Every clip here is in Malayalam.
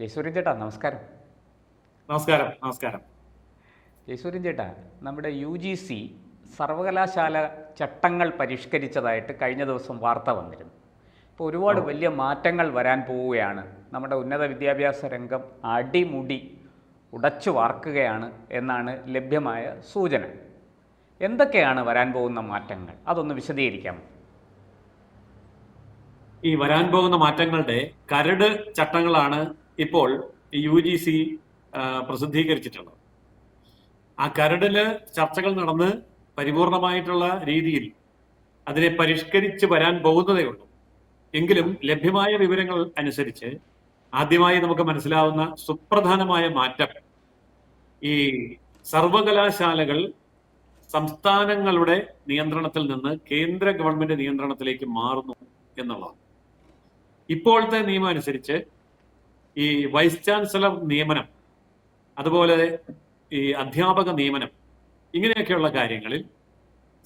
ജയസൂര്യൻ ചേട്ടാ നമസ്കാരം. നമസ്കാരം നമസ്കാരം. ജയസൂര്യൻ ചേട്ടാ നമ്മുടെ യു ജി സി സർവകലാശാല ചട്ടങ്ങൾ പരിഷ്കരിച്ചതായിട്ട് കഴിഞ്ഞ ദിവസം വാർത്ത വന്നിരുന്നു. അപ്പോൾ ഒരുപാട് വലിയ മാറ്റങ്ങൾ വരാൻ പോവുകയാണ്. നമ്മുടെ ഉന്നത വിദ്യാഭ്യാസ രംഗം അടിമുടി ഉടച്ചു വാർക്കുകയാണ് എന്നാണ് ലഭ്യമായ സൂചന. എന്തൊക്കെയാണ് വരാൻ പോകുന്ന മാറ്റങ്ങൾ? അതൊന്ന് വിശദീകരിക്കാം ഈ വരാൻ പോകുന്ന മാറ്റങ്ങളുടെ കരട് ചട്ടങ്ങളാണ് ഇപ്പോൾ യു ജി സി പ്രസിദ്ധീകരിച്ചിട്ടുള്ളത് ആ കരടിൽ ചർച്ചകൾ നടന്ന് പരിപൂർണമായിട്ടുള്ള രീതിയിൽ അതിനെ പരിഷ്കരിച്ച് വരാൻ പോകുന്നതേ ഉള്ളൂ. എങ്കിലും ലഭ്യമായ വിവരങ്ങൾ അനുസരിച്ച് ആദ്യമായി നമുക്ക് മനസ്സിലാവുന്ന സുപ്രധാനമായ മാറ്റം ഈ സർവകലാശാലകൾ സംസ്ഥാനങ്ങളുടെ നിയന്ത്രണത്തിൽ നിന്ന് കേന്ദ്ര ഗവൺമെന്റ് നിയന്ത്രണത്തിലേക്ക് മാറുന്നു എന്നുള്ളതാണ്. ഇപ്പോഴത്തെ നിയമം അനുസരിച്ച് ഈ വൈസ് ചാൻസലർ നിയമനം അതുപോലെ ഈ അധ്യാപക നിയമനം ഇങ്ങനെയൊക്കെയുള്ള കാര്യങ്ങളിൽ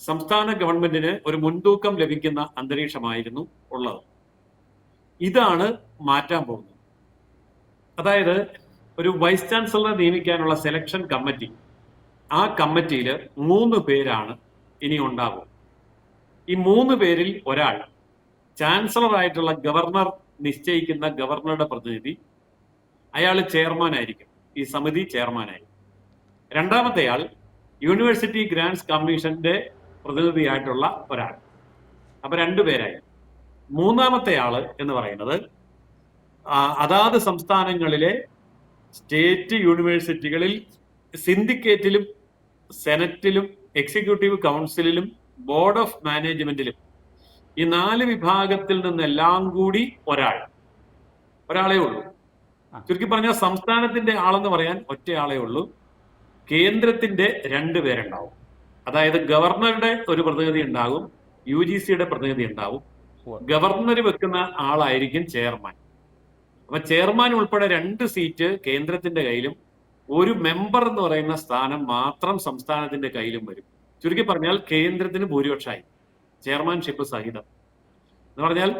സംസ്ഥാന ഗവൺമെന്റിന് ഒരു മുൻതൂക്കം ലഭിക്കുന്ന അന്തരീക്ഷമായിരുന്നു ഉള്ളത്. ഇതാണ് മാറ്റാൻ പോകുന്നത്. അതായത് ഒരു വൈസ് ചാൻസലറെ നിയമിക്കാനുള്ള സെലക്ഷൻ കമ്മിറ്റി ആ കമ്മിറ്റിയിൽ മൂന്ന് പേരാണ് ഇനി ഉണ്ടാകും ഈ മൂന്ന് പേരിൽ ഒരാൾ ചാൻസലർ ആയിട്ടുള്ള ഗവർണർ നിശ്ചയിക്കുന്ന ഗവർണറുടെ പ്രതിനിധി അയാൾ ചെയർമാൻ ആയിരിക്കും ഈ സമിതി ചെയർമാനായി രണ്ടാമത്തെ ആൾ യൂണിവേഴ്സിറ്റി ഗ്രാൻഡ്സ് കമ്മീഷന്റെ പ്രതിനിധിയായിട്ടുള്ള ഒരാൾ. അപ്പൊ രണ്ടുപേരായി മൂന്നാമത്തെ ആൾ എന്ന് പറയുന്നത് അതാത് സംസ്ഥാനങ്ങളിലെ സ്റ്റേറ്റ് യൂണിവേഴ്സിറ്റികളിൽ സിൻഡിക്കേറ്റിലും സെനറ്റിലും എക്സിക്യൂട്ടീവ് കൗൺസിലിലും ബോർഡ് ഓഫ് മാനേജ്മെന്റിലും ഈ നാല് വിഭാഗത്തിൽ നിന്നെല്ലാം കൂടി ഒരാൾ. ഒരാളേ ഉള്ളൂ. ചുരുക്കി പറഞ്ഞാൽ സംസ്ഥാനത്തിന്റെ ആളെന്ന് പറയാൻ ഒറ്റയാളേ ഉള്ളൂ. കേന്ദ്രത്തിന്റെ രണ്ട് പേരുണ്ടാവും. അതായത് ഗവർണറുടെ ഒരു പ്രതിനിധി ഉണ്ടാകും യു ജി സിയുടെ പ്രതിനിധി ഉണ്ടാവും. ഗവർണർ വെക്കുന്ന ആളായിരിക്കും ചെയർമാൻ. അപ്പൊ ചെയർമാൻ ഉൾപ്പെടെ രണ്ട് സീറ്റ് കേന്ദ്രത്തിന്റെ കയ്യിലും ഒരു മെമ്പർ എന്ന് പറയുന്ന സ്ഥാനം മാത്രം സംസ്ഥാനത്തിന്റെ കയ്യിലും വരും. ചുരുക്കി പറഞ്ഞാൽ കേന്ദ്രത്തിന് ഭൂരിപക്ഷമായി. ചെയർമാൻഷിപ്പ് സഹിതം. എന്ന് പറഞ്ഞാൽ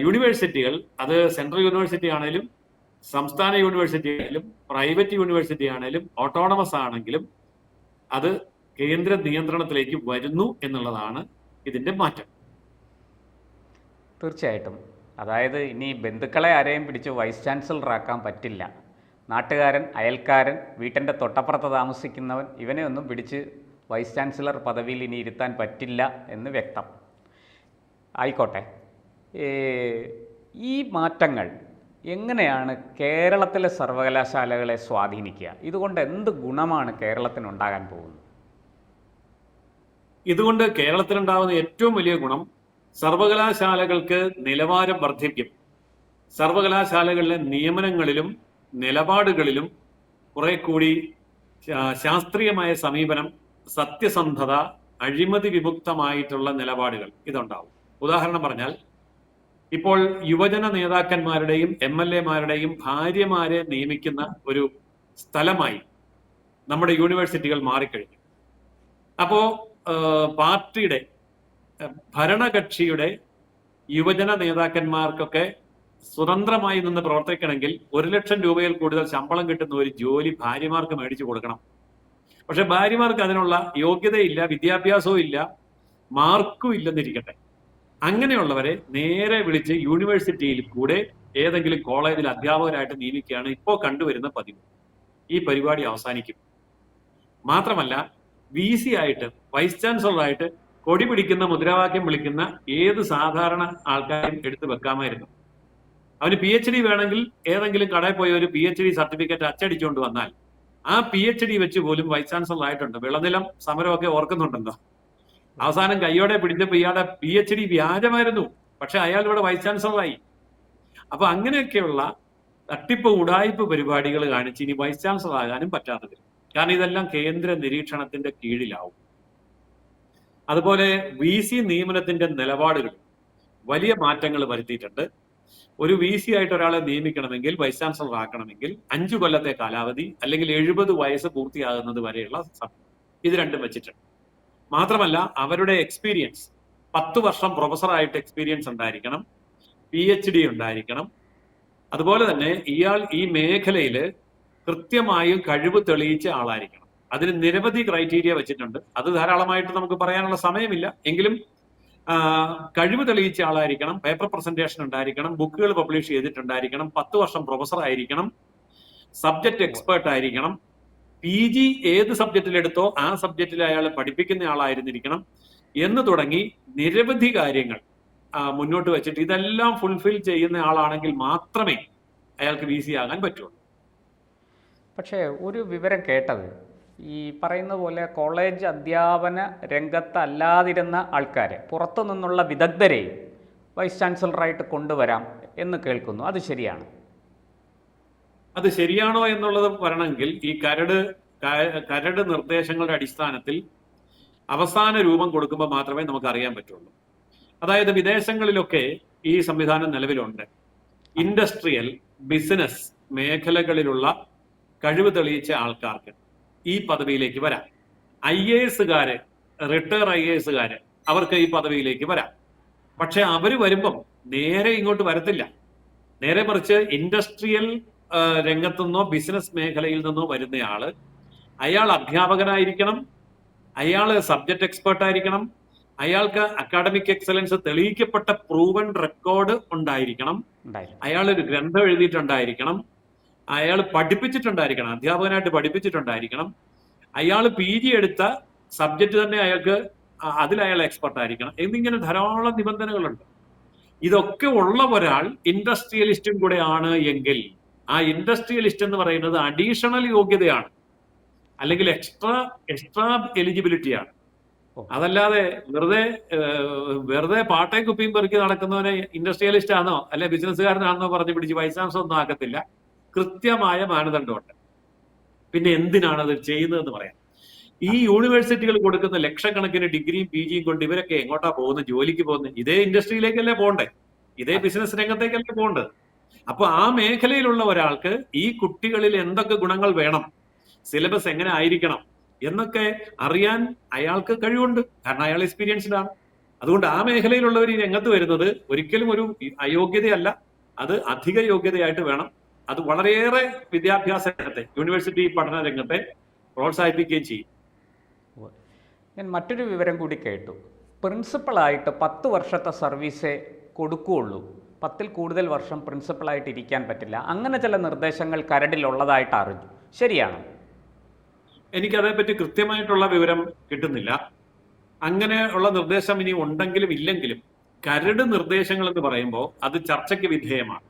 യൂണിവേഴ്സിറ്റികൾ അത് സെൻട്രൽ യൂണിവേഴ്സിറ്റി ആണെങ്കിലും സംസ്ഥാന യൂണിവേഴ്സിറ്റി ആണെങ്കിലും പ്രൈവറ്റ് യൂണിവേഴ്സിറ്റി ആണെങ്കിലും ഓട്ടോണമസ് ആണെങ്കിലും അത് കേന്ദ്ര നിയന്ത്രണത്തിലേക്ക് വരുന്നു എന്നുള്ളതാണ് ഇതിന്റെ മാറ്റം. തീർച്ചയായിട്ടും. അതായത് ഇനി ബന്ധുക്കളെ ആരെയും പിടിച്ച് വൈസ് ചാൻസലറാക്കാൻ പറ്റില്ല. നാട്ടുകാരൻ അയൽക്കാരൻ വീട്ടിന്റെ തൊട്ടപ്പുറത്ത് താമസിക്കുന്നവൻ ഇവനെ ഒന്നും പിടിച്ച് വൈസ് ചാൻസലർ പദവിയിൽ ഇനി ഇരുത്താൻ പറ്റില്ല എന്ന് വ്യക്തം. ആയിക്കോട്ടെ. ഈ മാറ്റങ്ങൾ എങ്ങനെയാണ് കേരളത്തിലെ സർവകലാശാലകളെ സ്വാധീനിക്കുക? ഇതുകൊണ്ട് എന്ത് ഗുണമാണ് കേരളത്തിന് കേരളത്തിനുണ്ടാകാൻ പോകുന്നത്? ഇതുകൊണ്ട് കേരളത്തിലുണ്ടാകുന്ന ഏറ്റവും വലിയ ഗുണം സർവകലാശാലകൾക്ക് നിലവാരം വർദ്ധിക്കും സർവകലാശാലകളിലെ നിയമനങ്ങളിലും നിലപാടുകളിലും കുറെ കൂടി ശാസ്ത്രീയമായ സമീപനം സത്യസന്ധത അഴിമതി വിമുക്തമായിട്ടുള്ള നിലപാടുകൾ ഇതുണ്ടാവും. ഉദാഹരണം പറഞ്ഞാൽ ഇപ്പോൾ യുവജന നേതാക്കന്മാരുടെയും എം എൽ എമാരുടെയും ഭാര്യമാരെ നിയമിക്കുന്ന ഒരു സ്ഥലമായി നമ്മുടെ യൂണിവേഴ്സിറ്റികൾ മാറിക്കഴിഞ്ഞു. അപ്പോ പാർട്ടിയുടെ ഭരണകക്ഷിയുടെ യുവജന നേതാക്കന്മാർക്കൊക്കെ സ്വതന്ത്രമായി നിന്ന് പ്രവർത്തിക്കണമെങ്കിൽ ഒരു ലക്ഷം രൂപയിൽ കൂടുതൽ ശമ്പളം കിട്ടുന്ന ഒരു ജോലി ഭാര്യമാർക്ക് മേടിച്ചു കൊടുക്കണം. പക്ഷെ ഭാര്യമാർക്ക് അതിനുള്ള യോഗ്യതയില്ല വിദ്യാഭ്യാസവും ഇല്ല മാർക്കും ഇല്ലെന്നിരിക്കട്ടെ. അങ്ങനെയുള്ളവരെ നേരെ വിളിച്ച് യൂണിവേഴ്സിറ്റിയിൽ കൂടെ ഏതെങ്കിലും കോളേജിൽ അധ്യാപകരായിട്ട് നിയമിക്കുകയാണ് ഇപ്പോൾ കണ്ടുവരുന്ന പതിവ്. ഈ പരിപാടി അവസാനിക്കും. മാത്രമല്ല വി സി ആയിട്ട് വൈസ് ചാൻസലറായിട്ട് കൊടി പിടിക്കുന്ന മുദ്രാവാക്യം വിളിക്കുന്ന ഏത് സാധാരണ ആൾക്കാരെയും എടുത്തു വെക്കാമായിരുന്നു. അവന് പി എച്ച് ഡി വേണമെങ്കിൽ ഏതെങ്കിലും കടയിൽ പോയി ഒരു പി എച്ച് ഡി സർട്ടിഫിക്കറ്റ് അച്ചടിച്ചുകൊണ്ട് വന്നാൽ ആ പി എച്ച് ഡി വെച്ച് പോലും വൈസ് ചാൻസലർ ആയിട്ടുണ്ട് വിളനിലം സമരമൊക്കെ ഓർക്കുന്നുണ്ടല്ലോ. അവസാനം കയ്യോടെ പിടിച്ചപ്പോ ഇയാളുടെ പി എച്ച് ഡി വ്യാജമായിരുന്നു. പക്ഷെ അയാൾ ഇവിടെ വൈസ് ചാൻസലറായി അപ്പൊ അങ്ങനെയൊക്കെയുള്ള തട്ടിപ്പ് ഉടായ്പ പരിപാടികൾ കാണിച്ച് ഇനി വൈസ് ചാൻസലർ ആകാനും പറ്റാതെ വരും കാരണം ഇതെല്ലാം കേന്ദ്ര നിരീക്ഷണത്തിന്റെ കീഴിലാവും. അതുപോലെ വി സി നിയമനത്തിന്റെ നിലപാടുകൾ വലിയ മാറ്റങ്ങൾ വരുത്തിയിട്ടുണ്ട്. ഒരു വി സി ആയിട്ട് ഒരാളെ നിയമിക്കണമെങ്കിൽ വൈസ് ചാൻസലർ ആക്കണമെങ്കിൽ അഞ്ചു കൊല്ലത്തെ കാലാവധി അല്ലെങ്കിൽ എഴുപത് വയസ്സ് പൂർത്തിയാകുന്നത് വരെയുള്ള ഇത് രണ്ടും വെച്ചിട്ടുണ്ട്. മാത്രമല്ല അവരുടെ എക്സ്പീരിയൻസ് പത്ത് വർഷം പ്രൊഫസറായിട്ട് എക്സ്പീരിയൻസ് ഉണ്ടായിരിക്കണം പി എച്ച് ഡി ഉണ്ടായിരിക്കണം. അതുപോലെ തന്നെ ഇയാൾ ഈ മേഖലയിൽ കൃത്യമായും കഴിവ് തെളിയിച്ച ആളായിരിക്കണം. അതിന് നിരവധി ക്രൈറ്റീരിയ വെച്ചിട്ടുണ്ട്. അത് ധാരാളമായിട്ട് നമുക്ക് പറയാനുള്ള സമയമില്ല. എങ്കിലും കഴിവ് തെളിയിച്ച ആളായിരിക്കണം പേപ്പർ പ്രസന്റേഷൻ ഉണ്ടായിരിക്കണം ബുക്കുകൾ പബ്ലിഷ് ചെയ്തിട്ടുണ്ടായിരിക്കണം പത്ത് വർഷം പ്രൊഫസർ ആയിരിക്കണം സബ്ജക്ട് എക്സ്പേർട്ട് ആയിരിക്കണം പി ജി ഏത് സബ്ജക്റ്റിലെടുത്തോ ആ സബ്ജക്റ്റിൽ അയാൾ പഠിപ്പിക്കുന്ന ആളായിരുന്നിരിക്കണം എന്ന് തുടങ്ങി നിരവധി കാര്യങ്ങൾ മുന്നോട്ട് വെച്ചിട്ട് ഇതെല്ലാം ഫുൾഫിൽ ചെയ്യുന്ന ആളാണെങ്കിൽ മാത്രമേ അയാൾക്ക് വി സി ആകാൻ പറ്റുള്ളൂ. പക്ഷേ ഒരു വിവരം കേട്ടത് ഈ പറയുന്ന പോലെ കോളേജ് അധ്യാപന രംഗത്തല്ലാതിരുന്ന ആൾക്കാരെ പുറത്തു നിന്നുള്ള വിദഗ്ധരെയും വൈസ് ചാൻസലറായിട്ട് കൊണ്ടുവരാം എന്ന് കേൾക്കുന്നു. അത് ശരിയാണ്. അത് ശരിയാണോ എന്നുള്ളത് വരണമെങ്കിൽ ഈ കരട് കരട് നിർദ്ദേശങ്ങളുടെ അടിസ്ഥാനത്തിൽ അവസാന രൂപം കൊടുക്കുമ്പോൾ മാത്രമേ നമുക്ക് അറിയാൻ പറ്റുള്ളൂ. അതായത് വിദേശങ്ങളിലൊക്കെ ഈ സംവിധാനം നിലവിലുണ്ട്. ഇൻഡസ്ട്രിയൽ ബിസിനസ് മേഖലകളിലുള്ള കഴിവ് തെളിയിച്ച ആൾക്കാർക്ക് ഈ പദവിയിലേക്ക് വരാം. ഐ എ എസുകാര് റിട്ടയർ ഐ എ എസുകാര് അവർക്ക് ഈ പദവിയിലേക്ക് വരാം. പക്ഷെ അവർ വരുമ്പം നേരെ ഇങ്ങോട്ട് വരത്തില്ല. നേരെ മറിച്ച് ഇൻഡസ്ട്രിയൽ ആ, രംഗത്തു നിന്നോ ബിസിനസ് മേഖലയിൽ നിന്നോ വരുന്നയാൾ അയാൾ അധ്യാപകനായിരിക്കണം അയാൾ സബ്ജക്ട് എക്സ്പേർട്ട് ആയിരിക്കണം അയാൾക്ക് അക്കാഡമിക് എക്സലൻസ് തെളിയിക്കപ്പെട്ട പ്രൂവൻ റെക്കോർഡ് ഉണ്ടായിരിക്കണം അയാൾ ഒരു ഗ്രന്ഥം എഴുതിയിട്ടുണ്ടായിരിക്കണം അയാൾ പഠിപ്പിച്ചിട്ടുണ്ടായിരിക്കണം അധ്യാപകനായിട്ട് പഠിപ്പിച്ചിട്ടുണ്ടായിരിക്കണം അയാൾ പി ജി എടുത്ത സബ്ജക്ട് തന്നെ അയാൾക്ക് അതിൽ അയാൾ എക്സ്പെർട്ട് ആയിരിക്കണം എന്നിങ്ങനെ ധാരാളം നിബന്ധനകളുണ്ട്. ഇതൊക്കെ ഉള്ള ഒരാൾ ഇൻഡസ്ട്രിയലിസ്റ്റും കൂടെ ആണ് എങ്കിൽ ആ ഇൻഡസ്ട്രിയലിസ്റ്റ് എന്ന് പറയുന്നത് അഡീഷണൽ യോഗ്യതയാണ്. അല്ലെങ്കിൽ എക്സ്ട്രാ എക്സ്ട്രാ എലിജിബിലിറ്റിയാണ്. അതല്ലാതെ വെറുതെ വെറുതെ പാട്ടയും കുപ്പിയും പെറുക്കി നടക്കുന്നവനെ ഇൻഡസ്ട്രിയലിസ്റ്റ് ആണോ അല്ലെ ബിസിനസ്സുകാരനാണെന്നോ പറഞ്ഞ് പിടിച്ച് വൈസാംശം ഒന്നും ആക്കത്തില്ല. കൃത്യമായ മാനദണ്ഡമുണ്ട്. പിന്നെ എന്തിനാണ് അത് ചെയ്യുന്നതെന്ന് പറയാം. ഈ യൂണിവേഴ്സിറ്റികൾ കൊടുക്കുന്ന ലക്ഷക്കണക്കിന് ഡിഗ്രിയും പി ജിയും കൊണ്ട് ഇവരൊക്കെ എങ്ങോട്ടാ പോകുന്നത് ജോലിക്ക് പോകുന്നത് ഇതേ ഇൻഡസ്ട്രിയിലേക്കല്ലേ പോകണ്ടേ ഇതേ ബിസിനസ് രംഗത്തേക്കല്ലേ പോകേണ്ടത് അപ്പൊ ആ മേഖലയിലുള്ള ഒരാൾക്ക് ഈ കുട്ടികളിൽ എന്തൊക്കെ ഗുണങ്ങൾ വേണം? സിലബസ് എങ്ങനെ ആയിരിക്കണം? എന്നൊക്കെ അറിയാൻ അയാൾക്ക് കഴിവുണ്ട്. കാരണം അയാൾ എക്സ്പീരിയൻസ്ഡ് ആണ്. അതുകൊണ്ട് ആ മേഖലയിലുള്ളവർ ഈ രംഗത്ത് വരുന്നത് ഒരിക്കലും ഒരു അയോഗ്യതയല്ല. അത് അധിക യോഗ്യതയായിട്ട് വേണം. അത് വളരെയേറെ വിദ്യാഭ്യാസ രംഗത്തെ യൂണിവേഴ്സിറ്റി പഠന രംഗത്തെ പ്രോത്സാഹിപ്പിക്കുകയും ചെയ്യും. ഞാൻ മറ്റൊരു വിവരം കൂടി കേട്ടു. പ്രിൻസിപ്പളായിട്ട് പത്ത് വർഷത്തെ സർവീസേ കൊടുക്കുകയുള്ളൂ. പത്തിൽ കൂടുതൽ വർഷം പ്രിൻസിപ്പളായിട്ട് ഇരിക്കാൻ പറ്റില്ല. അങ്ങനെ ചില നിർദ്ദേശങ്ങൾ കരടിലുള്ളതായിട്ട് അറിഞ്ഞു. ശരിയാണ്. എനിക്ക് അതേപ്പറ്റി കൃത്യമായിട്ടുള്ള വിവരം കിട്ടുന്നില്ല. അങ്ങനെ ഉള്ള നിർദ്ദേശം ഇനി ഉണ്ടെങ്കിലും ഇല്ലെങ്കിലും കരട് നിർദ്ദേശങ്ങൾ എന്ന് പറയുമ്പോൾ അത് ചർച്ചയ്ക്ക് വിധേയമാണ്.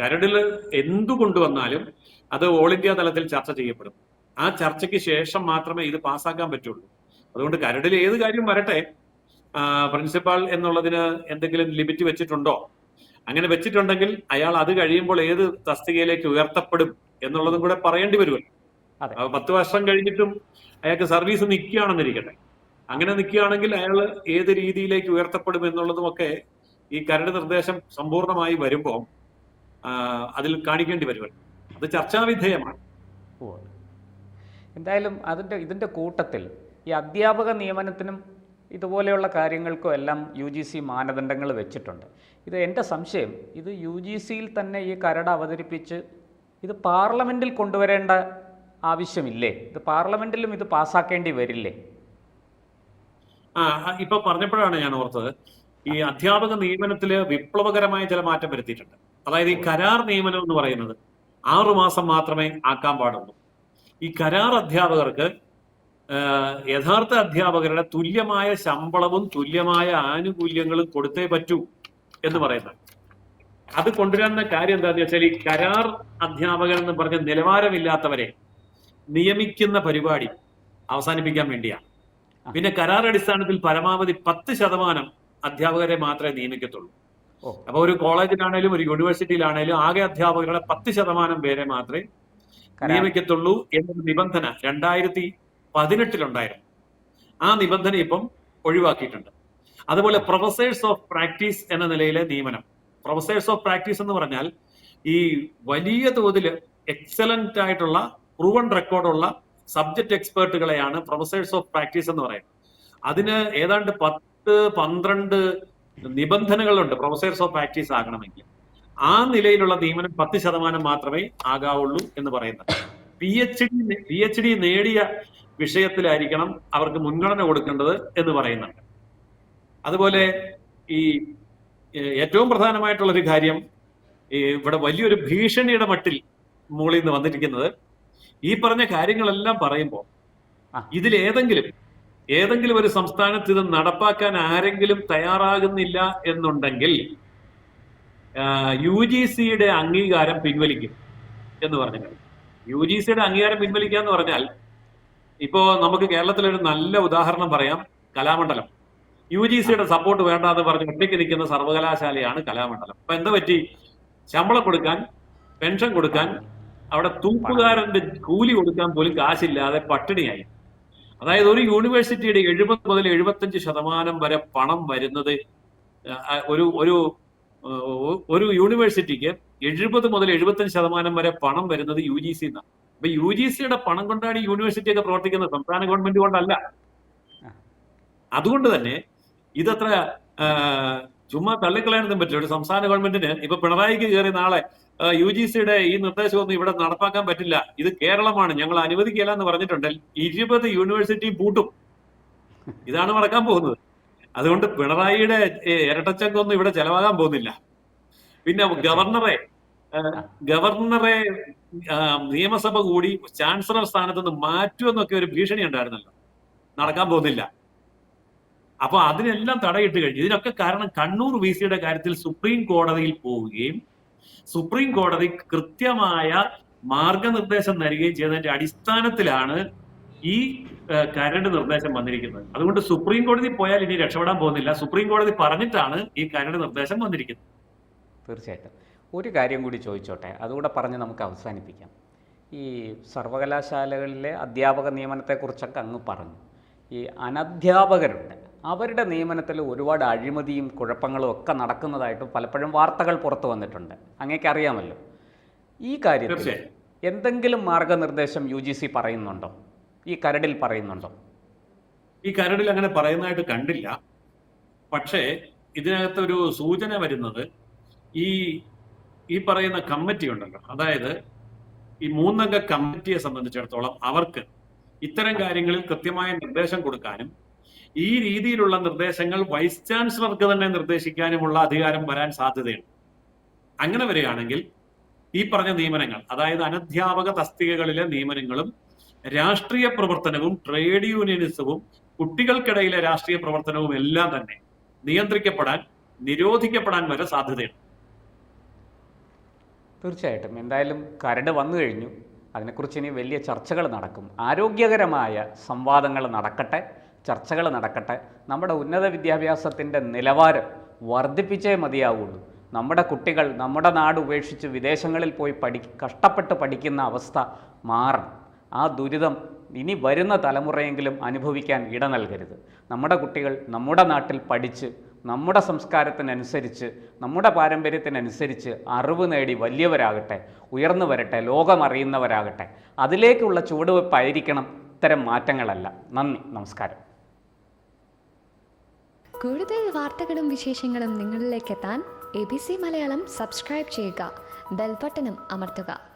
കരടിൽ എന്തു കൊണ്ടുവന്നാലും അത് ഓൾ ഇന്ത്യ തലത്തിൽ ചർച്ച ചെയ്യപ്പെടും. ആ ചർച്ചയ്ക്ക് ശേഷം മാത്രമേ ഇത് പാസ്സാക്കാൻ പറ്റുള്ളൂ. അതുകൊണ്ട് കരടിൽ ഏത് കാര്യം വരട്ടെ? പ്രിൻസിപ്പാൾ എന്നുള്ളതിന് എന്തെങ്കിലും ലിമിറ്റ് വെച്ചിട്ടുണ്ടോ? അങ്ങനെ വെച്ചിട്ടുണ്ടെങ്കിൽ അയാൾ അത് കഴിയുമ്പോൾ ഏത് തസ്തികയിലേക്ക് ഉയർത്തപ്പെടും എന്നുള്ളതും കൂടെ പറയേണ്ടി വരുമല്ലോ. അപ്പൊ പത്ത് വർഷം കഴിഞ്ഞിട്ടും അയാൾക്ക് സർവീസ് നിൽക്കുകയാണെന്നിരിക്കട്ടെ. അങ്ങനെ നിൽക്കുകയാണെങ്കിൽ അയാൾ ഏത് രീതിയിലേക്ക് ഉയർത്തപ്പെടും എന്നുള്ളതുമൊക്കെ ഈ കരട് നിർദ്ദേശം സമ്പൂർണമായി വരുമ്പോൾ അതിൽ കാണിക്കേണ്ടി വരുമല്ലോ. അത് ചർച്ചാവിധേയമാണ്. എന്തായാലും അതിന്റെ ഇതിന്റെ കൂട്ടത്തിൽ ഈ അധ്യാപക നിയമനത്തിനും ഇതുപോലെയുള്ള കാര്യങ്ങൾക്കും എല്ലാം യു ജി സി മാനദണ്ഡങ്ങൾ വെച്ചിട്ടുണ്ട്. ഇത് എന്റെ സംശയം. ഇത് യു ജി സിയിൽ തന്നെ ഈ കരട് അവതരിപ്പിച്ച് ഇത് പാർലമെന്റിൽ കൊണ്ടുവരേണ്ട ആവശ്യമില്ലേ? ഇത് പാർലമെന്റിലും ഇത് പാസ്സാക്കേണ്ടി വരില്ലേ? ആ ഇപ്പൊ പറഞ്ഞപ്പോഴാണ് ഞാൻ ഓർത്തത്. ഈ അധ്യാപക നിയമനത്തിൽ വിപ്ലവകരമായ ചില മാറ്റം വരുത്തിയിട്ടുണ്ട്. അതായത് ഈ കരാർ നിയമനം എന്ന് പറയുന്നത് ആറു മാസം മാത്രമേ ആക്കാൻ പാടുള്ളൂ. ഈ കരാർ അധ്യാപകർക്ക് യഥാർത്ഥ അധ്യാപകരുടെ തുല്യമായ ശമ്പളവും തുല്യമായ ആനുകൂല്യങ്ങളും കൊടുത്തേ പറ്റൂ എന്ന് പറയുന്നത്. അത് കൊണ്ടുവരുന്ന കാര്യം എന്താന്ന് വെച്ചാൽ ഈ കരാർ അധ്യാപകർ എന്ന് പറഞ്ഞ നിലവാരമില്ലാത്തവരെ നിയമിക്കുന്ന പരിപാടി അവസാനിപ്പിക്കാൻ വേണ്ടിയാണ്. പിന്നെ കരാർ അടിസ്ഥാനത്തിൽ പരമാവധി പത്ത് ശതമാനം അധ്യാപകരെ മാത്രമേ നിയമിക്കത്തുള്ളൂ. അപ്പൊ ഒരു കോളേജിലാണേലും ഒരു യൂണിവേഴ്സിറ്റിയിലാണേലും ആകെ അധ്യാപകരുടെ പത്ത് ശതമാനം പേരെ മാത്രമേ നിയമിക്കത്തുള്ളൂ എന്നൊരു നിബന്ധന രണ്ടായിരത്തി പതിനെട്ടിലുണ്ടായിരുന്നു. ആ നിബന്ധന ഇപ്പം ഒഴിവാക്കിയിട്ടുണ്ട്. അതുപോലെ പ്രൊഫസേഴ്സ് ഓഫ് പ്രാക്ടീസ് എന്ന നിലയിലെ നിയമനം. പ്രൊഫസേഴ്സ് ഓഫ് പ്രാക്ടീസ് എന്ന് പറഞ്ഞാൽ ഈ വലിയ തോതിൽ എക്സലന്റ് ആയിട്ടുള്ള പ്രൂവൺ റെക്കോർഡുള്ള സബ്ജക്ട് എക്സ്പേർട്ടുകളെയാണ് പ്രൊഫസേഴ്സ് ഓഫ് പ്രാക്ടീസ് എന്ന് പറയുന്നത്. അതിന് ഏതാണ്ട് പത്ത് പന്ത്രണ്ട് നിബന്ധനകളുണ്ട് പ്രൊഫസേഴ്സ് ഓഫ് പ്രാക്ടീസ് ആകണമെങ്കിൽ. ആ നിലയിലുള്ള നിയമനം പത്ത് ശതമാനം മാത്രമേ ആകാവുള്ളൂ എന്ന് പറയുന്നത്. P H D P H D നേടിയ വിഷയത്തിലായിരിക്കണം അവർക്ക് മുൻഗണന കൊടുക്കേണ്ടത് എന്ന് പറയുന്നുണ്ട് അതുപോലെ ഈ ഏറ്റവും പ്രധാനമായിട്ടുള്ള ഒരു കാര്യം ഈ ഇവിടെ വലിയൊരു ഭീഷണിയുടെ മട്ടിൽ മുകളിൽ നിന്ന് വന്നിരിക്കുന്നത് ഈ പറഞ്ഞ കാര്യങ്ങളെല്ലാം പറയുമ്പോൾ. ഇതിലേതെങ്കിലും ഏതെങ്കിലും ഒരു സംസ്ഥാനത്ത് ഇത് നടപ്പാക്കാൻ ആരെങ്കിലും തയ്യാറാകുന്നില്ല എന്നുണ്ടെങ്കിൽ യു ജി സിയുടെ അംഗീകാരം പിൻവലിക്കും എന്ന് പറഞ്ഞു യു ജി സിയുടെ അംഗീകാരം പിൻവലിക്കുക എന്ന് പറഞ്ഞാൽ ഇപ്പോ നമുക്ക് കേരളത്തിലെ ഒരു നല്ല ഉദാഹരണം പറയാം കലാമണ്ഡലം. യു ജി സിയുടെ സപ്പോർട്ട് വേണ്ട എന്ന് പറഞ്ഞ് ഒറ്റയ്ക്ക് നിൽക്കുന്ന സർവകലാശാലയാണ് കലാമണ്ഡലം. അപ്പൊ എന്താ പറ്റി? ശമ്പളം കൊടുക്കാൻ പെൻഷൻ കൊടുക്കാൻ അവിടെ തൂപ്പുകാരന്റെ കൂലി കൊടുക്കാൻ പോലും കാശില്ലാതെ പട്ടിണിയായി. അതായത് ഒരു യൂണിവേഴ്സിറ്റിയുടെ എഴുപത് മുതൽ എഴുപത്തഞ്ച് ശതമാനം വരെ പണം വരുന്നത് ഒരു ഒരു ഒരു യൂണിവേഴ്സിറ്റിക്ക് എഴുപത് മുതൽ എഴുപത്തഞ്ച് ശതമാനം വരെ പണം വരുന്നത് യു ജി സി എന്നാണ് അപ്പൊ യു ജി സിയുടെ പണം കൊണ്ടാണ് ഈ യൂണിവേഴ്സിറ്റി ഒക്കെ പ്രവർത്തിക്കുന്നത്. സംസ്ഥാന ഗവൺമെന്റ് കൊണ്ടല്ല. അതുകൊണ്ട് തന്നെ ഇതത്ര ചുമ്മാ തള്ളിക്കളയാനൊന്നും പറ്റില്ല. ഒരു സംസ്ഥാന ഗവൺമെന്റിന് ഇപ്പൊ പിണറായിക്ക് കയറി നാളെ യു ജി സിയുടെ ഈ നിർദ്ദേശമൊന്നും ഇവിടെ നടപ്പാക്കാൻ പറ്റില്ല. ഇത് കേരളമാണ്. ഞങ്ങൾ അനുവദിക്കില്ല എന്ന് പറഞ്ഞിട്ടുണ്ടെങ്കിൽ ഇരുപത് യൂണിവേഴ്സിറ്റി പൂട്ടും. ഇതാണ് നടക്കാൻ പോകുന്നത്. അതുകൊണ്ട് പിണറായിയുടെ ഇരട്ടച്ചങ്കൊന്നും ഇവിടെ ചെലവാകാൻ പോകുന്നില്ല. പിന്നെ ഗവർണറെ ഗവർണറെ നിയമസഭ കൂടി ചാൻസലർ സ്ഥാനത്ത് നിന്ന് മാറ്റുമെന്നൊക്കെ ഒരു ഭീഷണി ഉണ്ടായിരുന്നല്ലോ. നടക്കാൻ പോകുന്നില്ല. അപ്പൊ അതിനെല്ലാം തടയിട്ട് കഴിഞ്ഞു ഇതിനൊക്കെ കാരണം കണ്ണൂർ വി സിയുടെ കാര്യത്തിൽ സുപ്രീം കോടതിയിൽ പോവുകയും സുപ്രീം കോടതി കൃത്യമായ മാർഗനിർദ്ദേശം നൽകുകയും ചെയ്തതിന്റെ അടിസ്ഥാനത്തിലാണ് ഈ കരട് നിർദ്ദേശം വന്നിരിക്കുന്നത്. അതുകൊണ്ട് സുപ്രീം കോടതി പോയാൽ ഇനി രക്ഷപ്പെടാൻ പോകുന്നില്ല. സുപ്രീം കോടതി പറഞ്ഞിട്ടാണ് ഈ കരട് നിർദ്ദേശം വന്നിരിക്കുന്നത്. തീർച്ചയായിട്ടും. ഒരു കാര്യം കൂടി ചോദിച്ചോട്ടെ? അതുകൂടെ പറഞ്ഞ് നമുക്ക് അവസാനിപ്പിക്കാം. ഈ സർവകലാശാലകളിലെ അധ്യാപക നിയമനത്തെക്കുറിച്ചൊക്കെ അങ്ങ് പറഞ്ഞു. ഈ അനധ്യാപകരുണ്ട്. അവരുടെ നിയമനത്തിൽ ഒരുപാട് അഴിമതിയും കുഴപ്പങ്ങളും ഒക്കെ നടക്കുന്നതായിട്ട് പലപ്പോഴും വാർത്തകൾ പുറത്തു വന്നിട്ടുണ്ട്. അങ്ങേക്ക് അറിയാമല്ലോ. ഈ കാര്യത്തിൽ എന്തെങ്കിലും മാർഗനിർദ്ദേശം യു ജി സി പറയുന്നുണ്ടോ? ഈ കരടിൽ പറയുന്നുണ്ടോ? ഈ കരടിൽ അങ്ങനെ പറയുന്നതായിട്ട് കണ്ടില്ല. പക്ഷേ ഇതിനകത്ത് ഒരു സൂചന വരുന്നത് ഈ ഈ പറയുന്ന കമ്മിറ്റി ഉണ്ടല്ലോ. അതായത് ഈ മൂന്നംഗ കമ്മിറ്റിയെ സംബന്ധിച്ചിടത്തോളം അവർക്ക് ഇത്തരം കാര്യങ്ങളിൽ കൃത്യമായ നിർദ്ദേശം കൊടുക്കാനും ഈ രീതിയിലുള്ള നിർദ്ദേശങ്ങൾ വൈസ് ചാൻസലർക്ക് തന്നെ നിർദ്ദേശിക്കാനുമുള്ള അധികാരം വരാൻ സാധ്യതയുണ്ട്. അങ്ങനെ വരികയാണെങ്കിൽ ഈ പറഞ്ഞ നിയമനങ്ങൾ അതായത് അനധ്യാപക തസ്തികകളിലെ നിയമനങ്ങളും രാഷ്ട്രീയ പ്രവർത്തനവും ട്രേഡ് യൂണിയനിസവും കുട്ടികൾക്കിടയിലെ രാഷ്ട്രീയ പ്രവർത്തനവും എല്ലാം തന്നെ നിയന്ത്രിക്കപ്പെടാൻ നിരോധിക്കപ്പെടാൻ വരെ സാധ്യതയുണ്ട്. തീർച്ചയായിട്ടും. എന്തായാലും കരട് വന്നു കഴിഞ്ഞു. അതിനെക്കുറിച്ച് ഇനി വലിയ ചർച്ചകൾ നടക്കും. ആരോഗ്യകരമായ സംവാദങ്ങൾ നടക്കട്ടെ ചർച്ചകൾ നടക്കട്ടെ. നമ്മുടെ ഉന്നത വിദ്യാഭ്യാസത്തിന്റെ നിലവാരം വർദ്ധിപ്പിച്ചേ മതിയാവുള്ളൂ. നമ്മുടെ കുട്ടികൾ നമ്മുടെ നാട് ഉപേക്ഷിച്ച് വിദേശങ്ങളിൽ പോയി പഠി കഷ്ടപ്പെട്ട് പഠിക്കുന്ന അവസ്ഥ മാറണം. ആ ദുരിതം ഇനി വരുന്ന തലമുറയെങ്കിലും അനുഭവിക്കാൻ ഇട നൽകരുത്. നമ്മുടെ കുട്ടികൾ നമ്മുടെ നാട്ടിൽ പഠിച്ച് നമ്മുടെ സംസ്കാരത്തിനനുസരിച്ച് നമ്മുടെ പാരമ്പര്യത്തിനനുസരിച്ച് അറിവ് നേടി വലിയവരാകട്ടെ ഉയർന്നു വരട്ടെ ലോകമറിയുന്നവരാകട്ടെ അതിലേക്കുള്ള ചുവടുവയ്പ്പായിരിക്കണം ഇത്തരം മാറ്റങ്ങളല്ല. നന്ദി. നമസ്കാരം. കൂടുതൽ വാർത്തകളും വിശേഷങ്ങളും നിങ്ങളിലേക്ക് എത്താൻ A B C Malayalam subscribe ചെയ്യുക. ബെൽബട്ടനും അമർത്തുക.